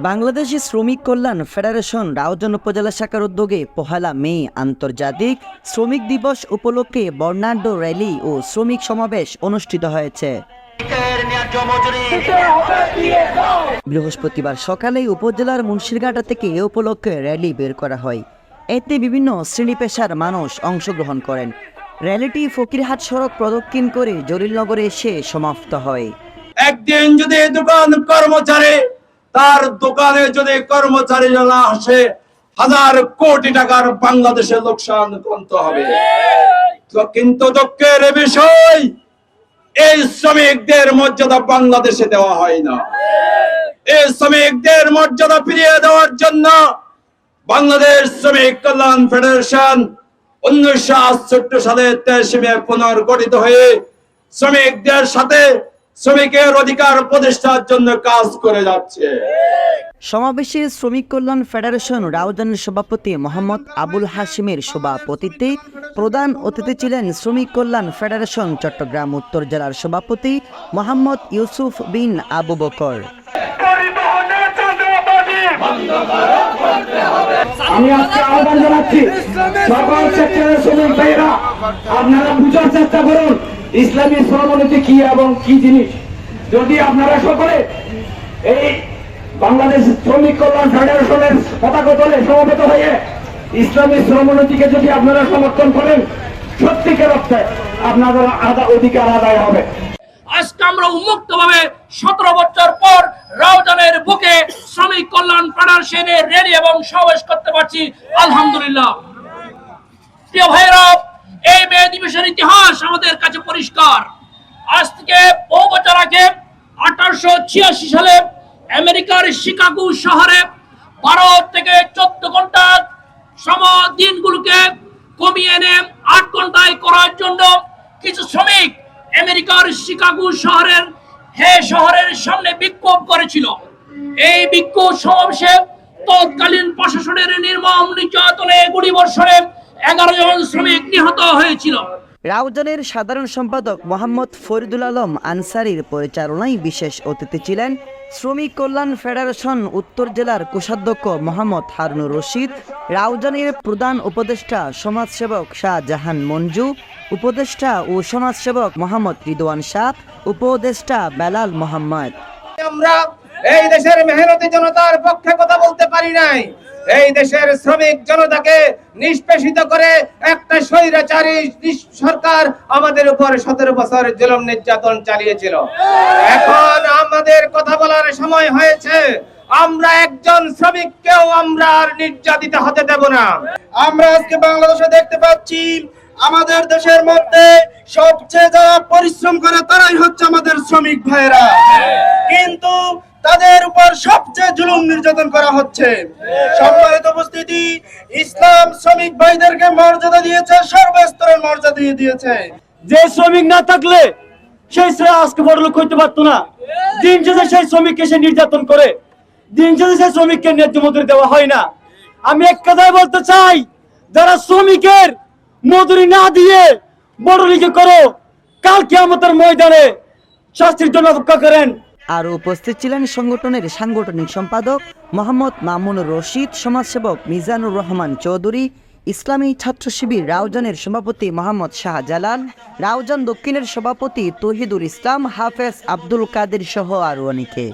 বাংলাদেশি শ্রমিক কল্যাণ ফেডারেশন রাউজান উপজেলা শাখার উদ্যোগে পহেলা মে আন্তর্জাতিক শ্রমিক দিবস উপলক্ষে বর্ণাঢ্য র্যালি ও শ্রমিক সমাবেশ অনুষ্ঠিত হয়েছে। বৃহস্পতিবার সকালে উপজেলার মুন্সিরঘাটা থেকে এ উপলক্ষে র্যালি বের করা হয়। এতে বিভিন্ন শ্রেণি পেশার মানুষ অংশগ্রহণ করেন। র্যালিটি ফকিরহাট সড়ক প্রদক্ষিণ করে জলিলনগরে এসে সমাপ্ত হয়। একদিন যদি দোকান কর্মচারী তার দোকানে যদি কর্মচারী না আসে, হাজার কোটি টাকার বাংলাদেশে লোকসান করতে হবে। কিন্তু দুঃখের বিষয়, এই শ্রমিকদের মর্যাদা বাংলাদেশে দেওয়া হয় না। এই শ্রমিকদের মর্যাদা ফিরিয়ে দেওয়ার জন্য বাংলাদেশ শ্রমিক কল্যাণ ফেডারেশন উনিশশো আটষট্টি সালে তেইশে মে পুনর্গঠিত হয়ে শ্রমিকদের সাথে শ্রমিকের অধিকার প্রতিষ্ঠার জন্য কাজ করে যাচ্ছে। সমাবেশে শ্রমিক কল্যাণ ফেডারেশন রাউজানের সভাপতি মোহাম্মদ আবুল হাশিমের সভাপতিত্বে প্রধান অতিথি ছিলেন শ্রমিক কল্যাণ ফেডারেশন চট্টগ্রাম উত্তর জেলার সভাপতি মোহাম্মদ ইউসুফ বিন আবু বকর। আমি আজকে আহ্বান জানাচ্ছি সকল সেক্টরের শ্রমিক ভাইয়েরা আপনারা বুঝার চেষ্টা করুন ইসলামী শ্রমনীতি কি এবং কি জিনিস? যদি আপনারা সকলে এই বাংলাদেশ শ্রমিক কল্যাণ ফেডারেশনের পতাকা তলে সমবেত হয়ে ইসলামী শ্রমনীতিকে যদি আপনারা সমর্থন করেন, সত্যিকার অর্থে আপনাদের আদা অধিকার আদায় হবে। আজকে আমরা উন্মুক্ত ভাবে সতেরো বছর পর রাউজানের বুকে শ্রমিক কল্যাণ ফেডারেশনের র্যালি এবং সমাবেশ করতে পারছি। আলহামদুলিল্লাহ। প্রিয় ভাইরা এই মে দিবসের ইতিহাস আমাদের কাছে পরিষ্কার। আজ থেকে বহু বছর আগে আঠারোশো ছিয়াশি সালে আমেরিকার শিকাগো শহরে বারো থেকে চোদ্দ ঘণ্টা সম দিনগুলোকে কমিয়ে এনে আট ঘন্টায় করার জন্য কিছু শ্রমিক আমেরিকার শিকাগো শহরের হে শহরের সামনে বিক্ষোভ করেছিল। এই বিক্ষোভ সমাবেশে তৎকালীন প্রশাসনের নির্মম নির্যাতনে গুলি বর্ষণে এগারো জন শ্রমিক নিহত হয়েছিল। রাউজানের সাধারণ সম্পাদক মোহাম্মদ ফরিদুল আলম আনসারির পরিচালনায় বিশেষ অতিথি ছিলেন শ্রমিক কল্যাণ ফেডারেশন উত্তর জেলার কোষাধ্যক্ষ মোহাম্মদ হারুনুর রশিদ রাউজানের প্রধান উপদেষ্টা সমাজসেবক শাহজাহান মঞ্জু উপদেষ্টা ও সমাজসেবক মোহাম্মদ রিদওয়ান শাহ উপদেষ্টা বেলাল মোহাম্মদ। আমরা এই দেশের মেহনতি জনতার পক্ষে কথা বলতে পারি নাই। এই দেশের শ্রমিক জনতাকে নিষ্পেষিত করে একটা স্বৈরাচারী সরকার আমাদের উপর সতেরো বছর জুলুম নির্যাতন চালিয়েছিল। এখন আমাদের কথা বলার সময় হয়েছে আমরা একজন শ্রমিককেও আমরা আর নির্যাতিত হতে দেব না। আমরা আজকে বাংলাদেশে দেখতে পাচ্ছি আমাদের দেশের মধ্যে সবচেয়ে যারা পরিশ্রম করে তারাই হচ্ছে আমাদের শ্রমিক ভাইরা কিন্তু তাদের উপর সবচেয়ে জুলুম নির্যাতন করা হচ্ছে। সম্মানিত উপস্থিতি, ইসলাম শ্রমিক ভাইদেরকে মর্যাদা দিয়েছে, সর্বস্তরের মর্যাদা দিয়ে দিয়েছে। যে শ্রমিক না থাকলে সেই শ্রেয় আজকে বড় লোক হইতে পারতো না। দিন শেষে সেই শ্রমিককে সে নির্যাতন করে। দিন শেষে সেই শ্রমিককে ন্যায্য মজুরি দেওয়া হয় না। আমি এক কথায় বলতে চাই, যারা শ্রমিকের মজুরি না দিয়ে বড় লিখে করো কালকে আমাদের ময়দানে শাস্তির জন্য অপেক্ষা করেন। আর উপস্থিত ছিলেন সংগঠনের সাংগঠনিক সম্পাদক মোহাম্মদ মামুনুর রশিদ, সমাজসেবক মিজানুর রহমান চৌধুরী, ইসলামী ছাত্র শিবির রাউজানের সভাপতি মোহাম্মদ শাহজালাল, রাউজান দক্ষিণের সভাপতি তহিদুল ইসলাম, হাফেজ আব্দুল কাদের সহ আরও অনেকে।